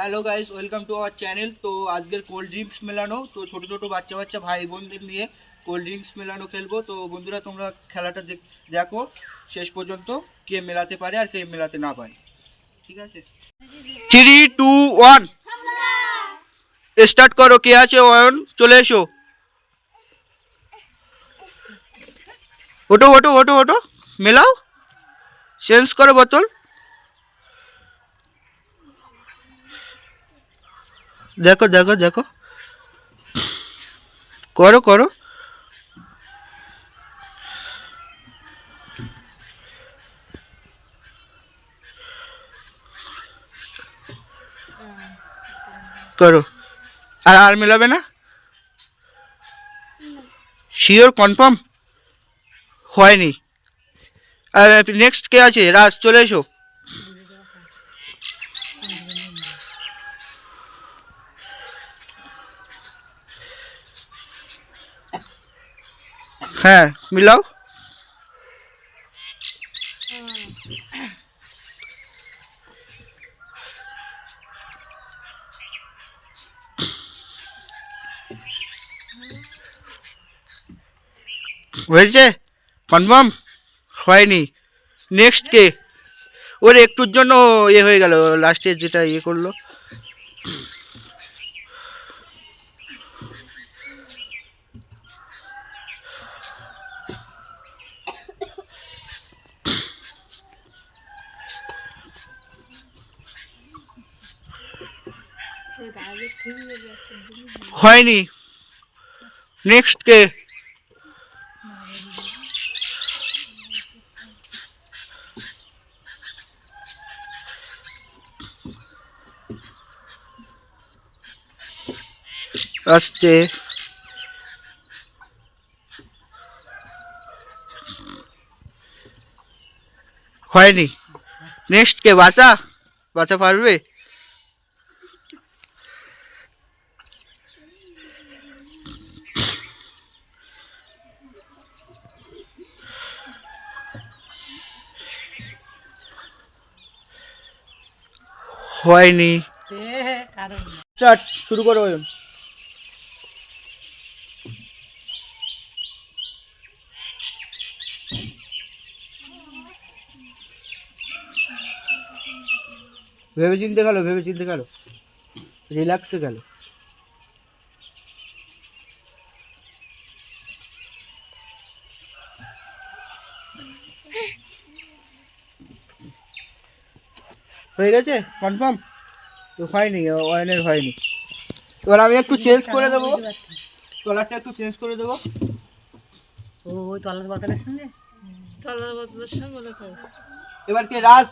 Hello guys welcome to our channel তো আজকের cold drinks মেলানো, তো ছোট ছোট বাচ্চা বাচ্চা, ভাই বোনদের নিয়ে কোল্ড ড্রিঙ্কস মেলানো খেলব। তো বন্ধুরা, তোমরা খেলাটা দেখ- শেষ পর্যন্ত কে মেলাতে পারে আর কে মেলাতে না পারে। ঠিক আছে? থ্রি টু ওয়ান স্টার্ট করো, কে আছে, অয়ন? চলে এসো। ওটো ওটো ওটো ওটো মেলাও। চেঞ্জ করো বোতল। দেখো দেখো দেখো। করো করো। করো। আর আর মেলাবে না? শিওর কনফার্ম হয়নি। আর নেক্সট কে আছে? রাজ, চলে এসো। হ্যাঁ মিলাও। হয়েছে? কনফার্ম? হয়নি। নেক্সট কে? ওর একটুর জন্য ইয়ে হয়ে গেল লাস্টের যেটা ইয়ে করল। হয়নি নেক্সট কে আসছে হয়নি নেক্সট কে বাসা বাসা পারবে হয়নি। শুরু করো ভেবে চিনতে গেল ভেবে চিনতে গেল রিল্যাক্সে গেল। হয়ে গেছে? কনফার্ম তো হয়নি অয়নের হয়নি। এবার আমি একটু চেঞ্জ করে দেবো। তলারটা একটু চেঞ্জ করে দেবো। ও ওই তলার বাতালের সঙ্গে? তলার বদলের সঙ্গে বলে তো। এবার কে রাজ?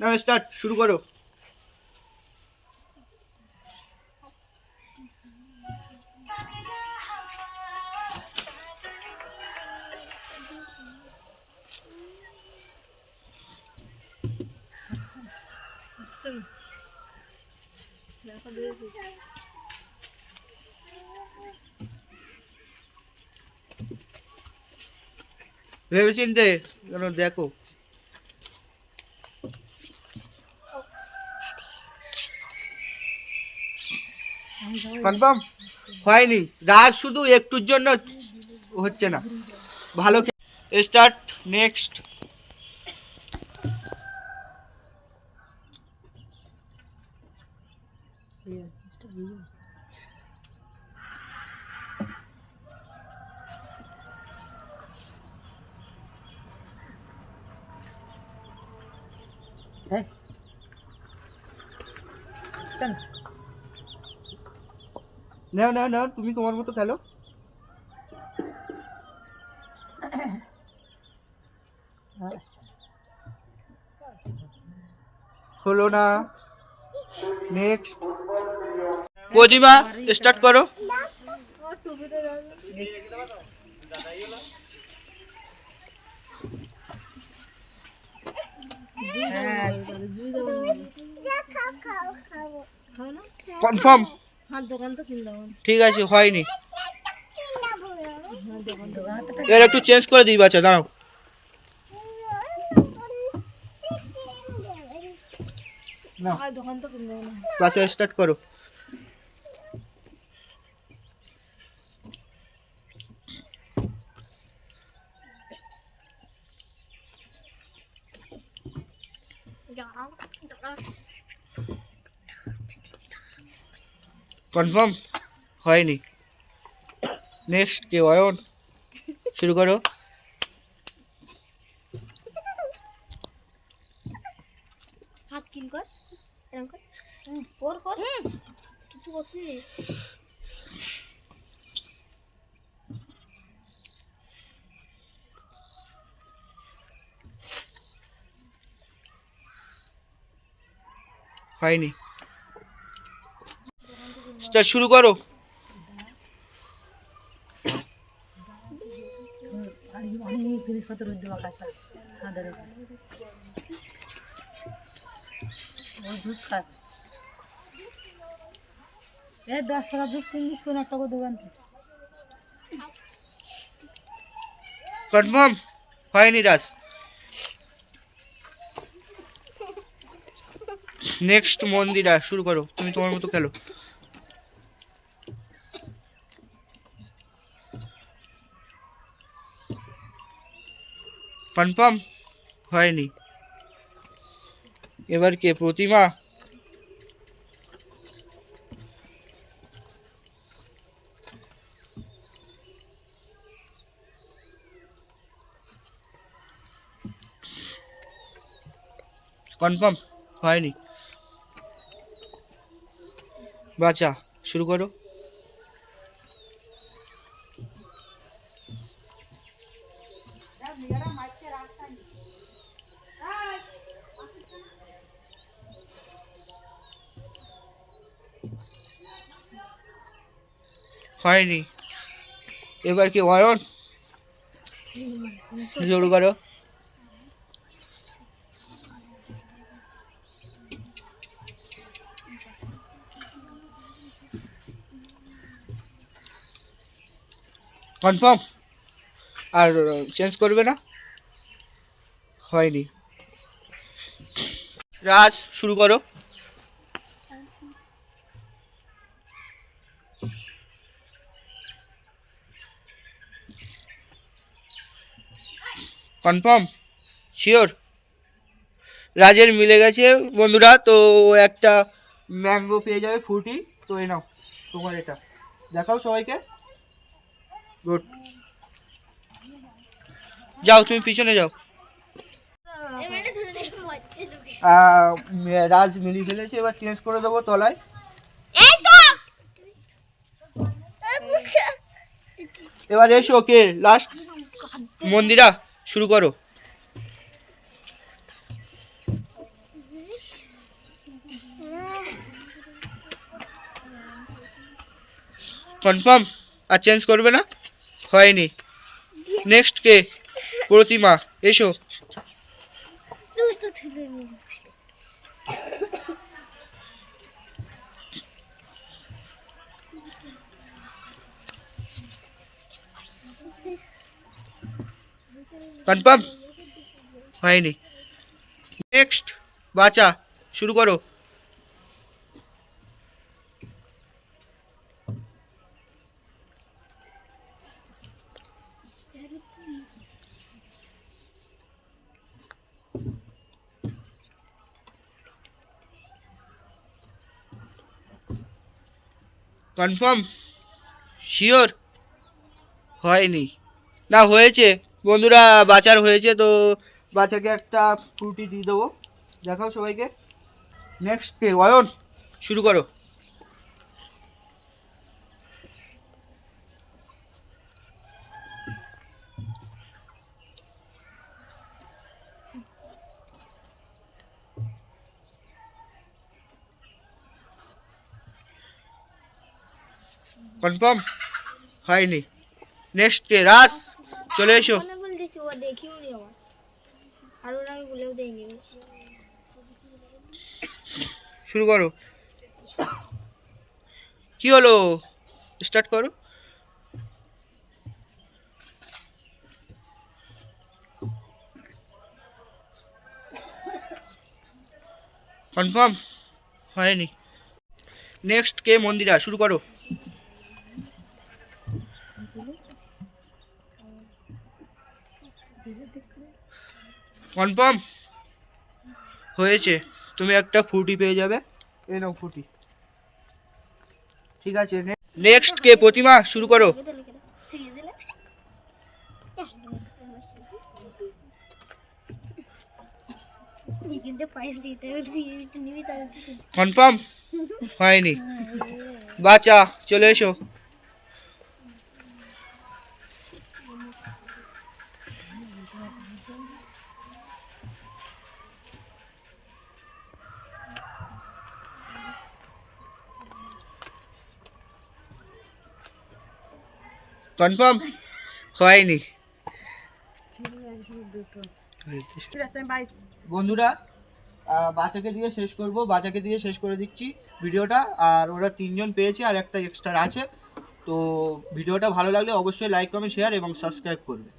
না স্টার্ট শুরু করো। ভেবে চিনতে দেখো। কনফার্ম? হয়নি। রাজ শুধু একটুর জন্য হচ্ছে না। ভালো স্টার্ট নেক্সট। ব্যাস নাও নাও নাও তুমি তোমার মতো খেলো। হলো না। নেক্সট প্রতিমা স্টার্ট করো। কনফার্ম তো কিনলাম ঠিক আছে হয়নি। এর একটু চেঞ্জ করে দিই বাচ্চা দাঁড়াও। বাচ্চা স্টার্ট করো। কনফার্ম হয়নি নেক্সট কে অয়ন শুরু করো হাত কিল কর এরকম কর হুম, কর কর কিছু করছিস রে। হয়নি স্টার্ট শুরু করো আর অনেক জিনিসপত্র দেওয়া কাছে ছাদের উপর ওই জুস খায় এ দশ টাকা জুস কিনছিস কোন একটা করে দোকান থেকে। কনফার্ম হয়নি রাজ। নেক্সট মন্দিরা, শুরু করো। তুমি তোমার মতো খেলো। কনফার্ম হয়নি। এবার কে? প্রতিমা? কনফার্ম হয়নি। বাচ্চা শুরু করো। হয়নি। এবার কি অয়ন? শুরু করো। কনফার্ম আর চেঞ্জ করবে না? হয়নি। রাজ, শুরু করো। কনফার্ম শিওর রাজের মিলে গেছে বন্ধুরা, তো একটা ম্যাঙ্গো পেয়ে যাবে ফ্রুটি তো এ নাও, তোমার এটা। দেখাও সবাইকে। গুড। যাও তুমি পিছনে যাও। রাজ মিলি ফেলেছে এবার চেঞ্জ করে দেবো তলায়। এবার এসো কে লাস্ট মন্দিরা শুরু করো। কনফার্ম আর চেঞ্জ করবে না? হয়নি। নেক্সট কে? প্রতিমা এসো। কনফার্ম হয়নি। নেক্সট বাচ্চা শুরু করো। কনফার্ম? শিওর? হয়নি। না, হয়েছে। বন্ধুরা, বাচার হয়েছে, তো বাচ্চাকে একটা ফ্রুটি দিয়ে দেবো। দেখাও সবাইকে। নেক্সট কে অয়ন, শুরু করো। কনফার্ম? হয়নি। নেক্সট কে রাস চলে এসো। মনে। শুরু করো। কি হলো? স্টার্ট করো। কনফার্ম হয়নি। নেক্সট কে মন্দিরা শুরু করো। কনফার্ম হয়েছে। তুমি একটা ফুটি পেয়ে যাবে। এই নাও ফুটি। ঠিক আছে নেক্সট কে? প্রতিমা? শুরু করো। কনফার্ম হয়নি। বাচ্চা চলে এসো। কনফার্ম হয়নি। বন্ধুরা বাচ্চাকে দিয়ে শেষ করব। বাচ্চাকে দিয়ে শেষ করে দিচ্ছি ভিডিওটা। আর ওরা তিনজন পেয়েছে আর একটা এক্সট্রা আছে। তো ভিডিওটা ভালো লাগলে অবশ্যই লাইক কমেন্ট শেয়ার এবং সাবস্ক্রাইব করবে।